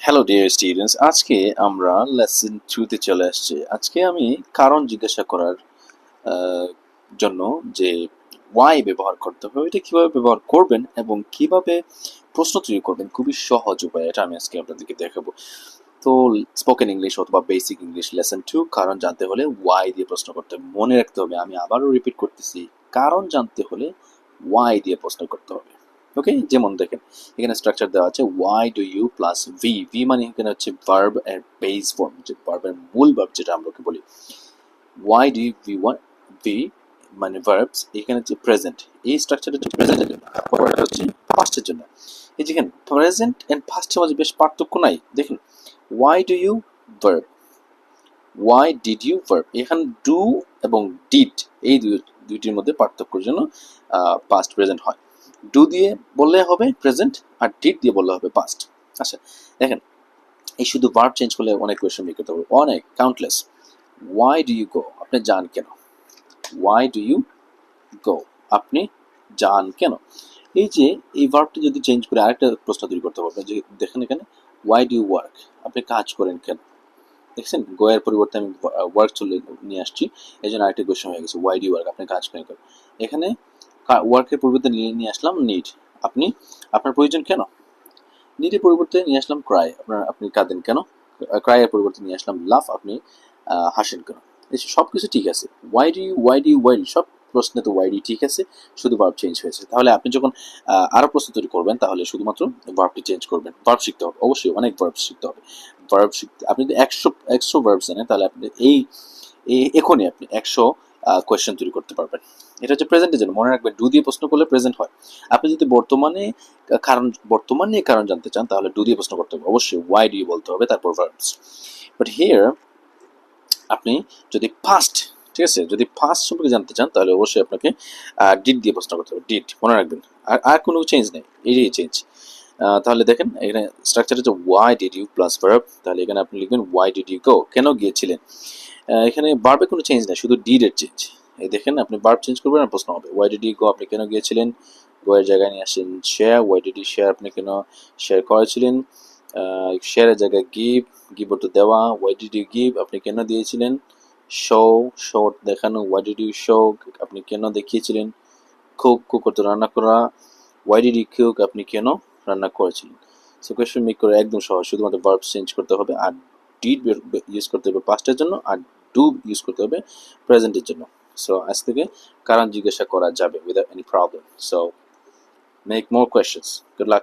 Hello dear students আজকে আমরা lesson টুতে চলে আসছি। আজকে আমি কারণ জিজ্ঞাসা করার জন্য যে ওয়াই ব্যবহার করতে হবে এটা কীভাবে ব্যবহার করবেন এবং কীভাবে প্রশ্ন তৈরি করবেন, খুবই সহজ উপায়। এটা আমি আজকে আপনাদেরকে দেখাবো। তো স্পোকেন ইংলিশ অথবা বেসিক ইংলিশ লেসন টু কারণ জানতে হলে ওয়াই দিয়ে প্রশ্ন করতে হবে মনে রাখতে হবে। আমি আবারও রিপিট করতেছি। কারণ জানতে হলে ওয়াই দিয়ে প্রশ্ন করতে হবে। ওকে যেমন দেখেন, এখানে স্ট্রাকচার দেওয়া আছে why do you plus V V মানে এখানে হচ্ছে ভার্ব এর বেস ফর্ম যে ভার্বের মূল ভার্ব যেটা আমরা ওকে বলি। Why do you V one V মানে ভার্বস এখানে হচ্ছে প্রেজেন্ট এই স্ট্রাকচারটা হচ্ছে প্রেজেন্টের জন্য পরেরটা হচ্ছে পাস্টের জন্য। এই যেখানে প্রেজেন্ট এন্ড পাস্টের মাঝে বেশ পার্থক্য নাই। দেখুন why do you verb why did you verb এখানে ডু এবং ডিড এই দুই- দুইটির মধ্যে পার্থক্যের জন্য পাস্ট প্রেজেন্ট হয়। ডু দিয়ে বললে হবে প্রেজেন্ট আর ডিড দিয়ে বললে হবে পাস্ট আচ্ছা দেখেন, এই শুধু ভার্ব চেঞ্জ করলে অনেক কোয়েশ্চেন বের করতে অনেক countless why do you go আপনি যান কেন? ওয়াই ডু ইউ গো আপনি যান কেন? এই যে, এই ভার্বটা যদি চেঞ্জ করে আরেকটা প্রশ্ন তৈরি করতে পারবেন যে, দেখেন এখানে ওয়াই ডু ওয়ার্ক আপনি কাজ করেন কেন? দেখছেন গোয়ের পরিবর্তে আমি ওয়ার্ক চলে নিয়ে আসছি। এই জন্য আরেকটা কোয়েশ্চেন হয়ে গেছে। ওয়াই ডি ওয়ার্ক আপনি কাজ করেন কেন? এখানে ওয়ার্কের পরিবর্তে নিয়ে নিয়ে আসলাম নিড আপনি আপনার প্রয়োজন কেন? নিডের পরিবর্তে নিয়ে আসলাম ক্রাই আপনার আপনি কাঁদেন কেন? ক্রাইয়ের পরিবর্তে নিয়ে আসলাম লাভ আপনি হাসেন কেন? সব কিছু ঠিক আছে। Why D why D why সব প্রশ্নে তো ওয়াইডি ঠিক আছে শুধু ভার্ব চেঞ্জ হয়েছে। তাহলে আপনি যখন আহ, আরও প্রশ্ন তৈরি করবেন তাহলে শুধুমাত্র ভার্বটি চেঞ্জ করবেন। ভার্ব শিখতে হবে অবশ্যই অনেক ভার্ব শিখতে হবে। ভার্ব শিখতে আপনি যদি একশো একশো ভার্ব জানেন তাহলে আপনি এই- এখনই আপনি একশো কোয়েশ্চেন তৈরি করতে পারবেন। এটা হচ্ছে প্রেজেন্টের জন্য। মনে রাখবেন ডু দিয়ে প্রশ্ন করলে প্রেজেন্ট হয়। আপনি যদি বর্তমানে, কারণ, বর্তমান কারণ জানতে চান, তাহলে ডু দিয়ে প্রশ্ন করতে হবে। অবশ্যই ওয়াই ডু বলতে হবে, তারপর ভার্বস বাট হিয়ার আপনি যদি ফাস্ট ঠিক আছে, যদি ফাস্ট সম্পর্কে জানতে চান, তাহলে অবশ্যই আপনাকে ডিট দিয়ে প্রশ্ন করতে হবে। ডিট মনে রাখবেন। আর আর কোনো চেঞ্জ নেই। এই চেঞ্জ তাহলে দেখেন, এখানে স্ট্রাকচার হচ্ছে why did you plus verb তাহলে এখানে আপনি লিখবেন ওয়াই ডিড ইউ গো কেন গিয়েছিলেন? এখানে বার্বে কোনো চেঞ্জ নেই, শুধু ডিডের চেঞ্জ এই দেখেন, আপনি বার্ব চেঞ্জ করবেন, আর প্রশ্ন হবে ওয়াই ইউ গো আপনি কেন গিয়েছিলেন? গো এর জায়গায় নিয়ে আসেন শেয়ার ওয়াই ইউ শেয়ার আপনি কেন শেয়ার করেছিলেন? শেয়ারের জায়গায় গিভ গিভ তো দেওয়া ওয়াই ইউ গিভ আপনি কেন দিয়েছিলেন? শো শো দেখানো ওয়াই ইউ শো আপনি কেন দেখিয়েছিলেন? কুক কুক তো রান্না করা ওয়াই ইউ কুক আপনি কেন রান্না করেছিলেন? সো কোয়েশ্চেন মেক করে একদম সহজ, শুধুমাত্র ভার্ব চেঞ্জ করতে হবে, আর ডিড ইউজ করতে হবে পাস্টের জন্য, আর ডু ইউজ করতে হবে প্রেজেন্টের জন্য। সো আজ থেকে কারণ জিজ্ঞাসা করা যাবে without any problem so make more questions good luck